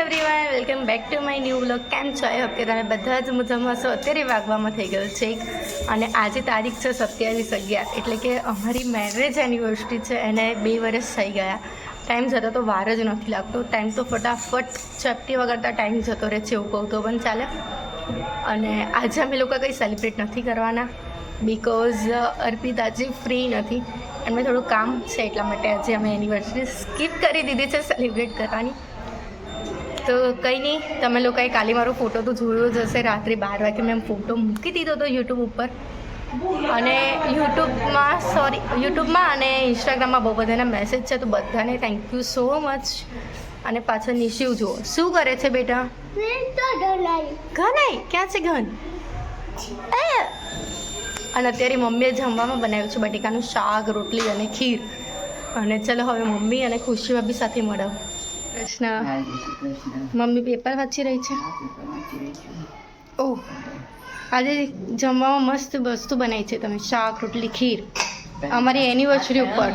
Everyone welcome back to my new vlog કેમ છો? I hope કે તમે બધા જ મજામાં છો. અત્યારે વાગવામાં થઈ ગયો છે. અને આજે તારીખ છે સત્યાવીસ અગિયાર. એટલે કે અમારી મેરેજ એનિવર્સરી છે. એને બે વર્ષ થઈ ગયા. ટાઈમ જતો તો વાર જ નથી લાગતો. ટાઈમ તો ફટાફટ ચપટી વગરતા ટાઈમ જતો રહે છે એવું કહું તો પણ ચાલે. અને આજે અમે લોકો કંઈ સેલિબ્રેટ નથી કરવાના. બિકોઝ અર્પિત આજે ફ્રી નથી. એમને થોડું કામ છે એટલા માટે આજે અમે એનિવર્સરી સ્કીપ કરી દીધી છે સેલિબ્રેટ કરવાની. તો કંઈ નહીં, તમે લોકોએ કાલે મારો ફોટો તો જોયો જ હશે. રાત્રે બાર વાગે મેં ફોટો મૂકી દીધો હતો યુટ્યુબ ઉપર. અને યુટ્યુબમાં સોરી યુટ્યુબમાં અને ઇન્સ્ટાગ્રામમાં બહુ બધાના મેસેજ છે, તો બધાને થેન્ક યુ સો મચ અને પાછળ નિશિવ જુઓ, શું કરે છે બેટા? ઘન ક્યાં છે ઘન! અને અત્યારે મમ્મીએ જમવામાં બનાવ્યું છે બટેકાનું શાક, રોટલી અને ખીર. અને ચલો હવે મમ્મી અને ખુશી ભાભી સાથે મળાવ કૃષ્ણ. મમ્મી પેપર વાંચી રહી છે? ઓહ આજે જમવામાં મસ્ત વસ્તુ બનાવી છે તમે શાક રોટલી ખીર. અમારી એનિવર્સરી ઉપર.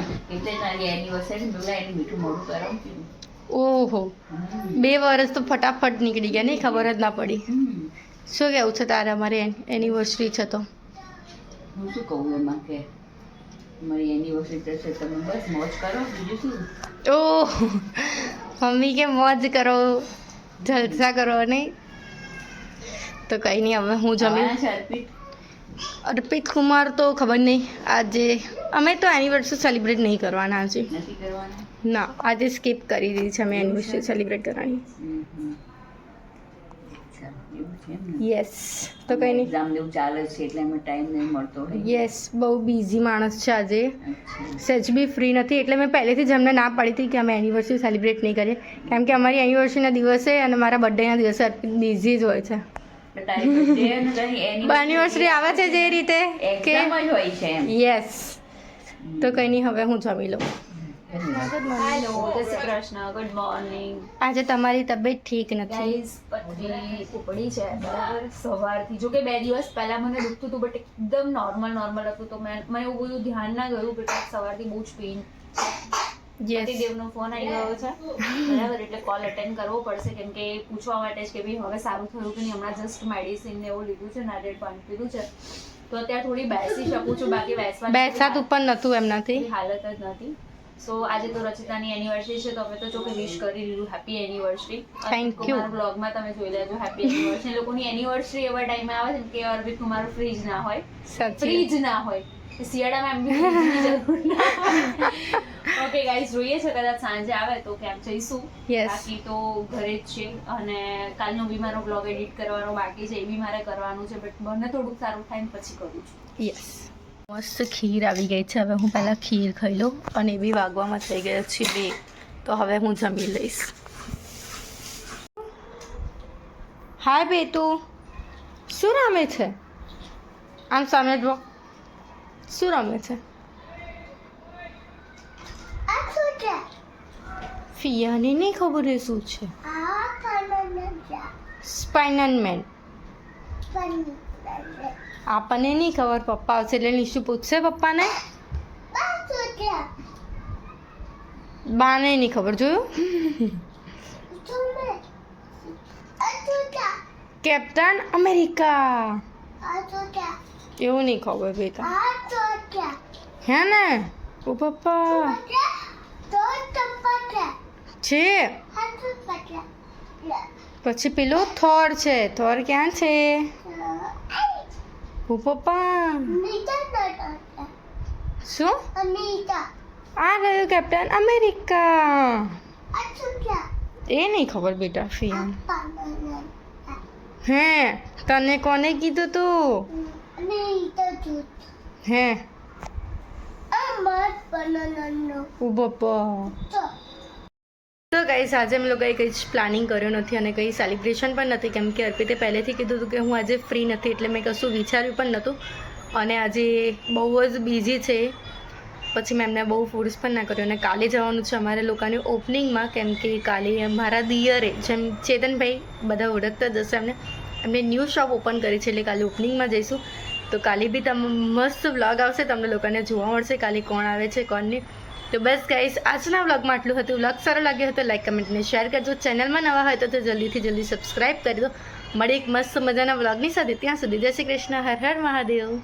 ઓહો બે વર્ષ તો ફટાફટ નીકળી ગયા નહીં ખબર જ ના પડી. શું કેવું છે તારે અમારી એનિવર્સરી છે તો? હું શું કહું એમાં કે મારી એનિવર્સરી છે તમે બસ મોજ કરો બીજું શું? ઓહ મમ્મી કે મોજ કરો જલસા કરો નહીં તો કંઈ નહીં હવે હું જમી અર્પિત? કુમાર તો ખબર નહીં આજે અમે તો એનિવર્સરી સેલિબ્રેટ નહીં કરવાના આજે ના આજે સ્કીપ કરી દીધી છે અમે એનિવર્સરી સેલિબ્રેટ કરવાની હમ, હમ. અચ્છા, એવું છે એમ ને? યસ તો કંઈ નહીં. એક્ઝામ જેવું ચાલે છે એટલે એમાં ટાઈમ નહીં મળતો યસ બહુ બિઝી માણસ છે આજે. સચ બી ફ્રી નથી એટલે મેં પહેલેથી જ અમને ના પાડી હતી કે અમે એનિવર્સરી સેલિબ્રેટ નહીં કરીએ. કેમ કે અમારી એનિવર્સરીના દિવસે અને મારા બર્થડેના દિવસે બિઝી જ હોય છે. એનિવર્સરી આવે છે જે રીતે કે યસ તો કંઈ નહીં હવે હું જમી લઉં. હેલો જય શ્રી કૃષ્ણ ગુડ મોર્નિંગ આજે તમારી તબિયત ઠીક નથી. પથરી ઉપડી છે બરાબર? સવારથી. જો કે બે દિવસ પહેલા મને દુખતું હતું બટ એકદમ નોર્મલ નોર્મલ હતું. તો મેં મને એવું બધું ધ્યાન ના ગયું બટ સવારથી બહુ જ પેઇન દેવનો ફોન આવી ગયો છે. બરાબર? એટલે કોલ અટેન્ડ કરવો પડશે કેમ કે પૂછવા માટે જ કે ભાઈ હવે સારું થયું કે નહીં? હમણાં જસ્ટ મેડિસિન ને એવું લીધું છે નારિયેળ પાણી પીધું છે. તો અત્યારે થોડી બેસી શકું છું બાકી બેસવા બેસાત પણ નહોતું એમનાથી. હાલત જ નથી. સો આજે તો રચિતાની એનિવર્સરી છે તો અમે તો ચોકે વિશ કરી દીધું હેપી એનિવર્સરી Thank you. બ્લોગમાં તમે જોઈ લેજો હેપી એનિવર્સરી લોકોની એનિવર્સરી એવા ટાઈમે આવે છે કે અરબી કુમાર ફ્રીજ ના હોય. ફ્રીજ ના હોય. શિયાળામાં એમ જરૂર ના ઓકે ગાઈઝ જોઈએ છે કદાચ સાંજે આવે તો કેમ જઈશું. બાકી તો ઘરે જ છે. અને કાલનો બી મારો બ્લોગ એડિટ કરવાનો બાકી છે એ બી મારે કરવાનું છે બટ મને થોડુંક સારું થાય પછી કરું છું. યસ મસ્ત ખીર આવી ગઈ છે. હવે હું પહેલાં ખીર ખાઈ લઉં અને એ બી વાગવામાં થઈ ગયા છે બે તો હવે હું જમી લઈશ. હાય બેતુ શું રમે છે? આમ સામે જો શું રમે છે? ફિયાને નહીં ખબર એ શું છે? સ્પાઇનલ મેન આપણને નહીં ખબર પપ્પા આવશે એટલે નિશુ પૂછશે પપ્પાને? બાને નહીં ખબર જોયું? Captain America. એવું નહીં ખબર બેટા. હે ને? ઓ પપ્પા. છે? પછી પેલું થોર છે. થોર ક્યાં છે? ઓ પપ્પા શું? આ ગયું કેપ્ટન અમેરિકા. એ નહીં ખબર બેટા ફિયાન. હે તને કોને કીધું તું? હે. ઊભો પપ્પા તો ગાઈસ આજે અમે લોકોએ કંઈ પ્લાનિંગ કર્યું નથી અને કંઈ સેલિબ્રેશન પણ નથી. કેમ કે અર્પિતે પહેલેથી કીધું હતું કે હું આજે ફ્રી નથી, એટલે મેં કશું વિચાર્યું પણ નહોતું. અને આજે બહુ જ બિઝી છે. પછી મેં એમને બહુ ફોર્સ પણ ના કર્યો. અને કાલે જવાનું છે અમારે લોકોની ઓપનિંગમાં કેમ કે કાલે મારા દિયરે, જેમ ચેતનભાઈ બધા ઓળખતા જશે એમને એમને ન્યૂ શોપ ઓપન કરી છે, એટલે કાલે ઓપનિંગમાં જઈશું. તો કાલે બી તમે, મસ્ત વ્લોગ આવશે, તમને લોકોને જોવા મળશે કાલે કોણ આવે છે, કોણ નહીં. તો બસ ગાઈસ આજના વ્લોગમાં આટલું હતું. વ્લોગ સારો લાગ્યો હતો લાઈક કમેન્ટને શેર કરજો. ચેનલમાં નવા હોય તો તો જલ્દીથી જલ્દી સબસ્ક્રાઈબ કરી દો. મળી એક મસ્ત મજાના વ્લોગની સાથે. ત્યાં સુધી જય શ્રી કૃષ્ણ. હર હર મહાદેવ.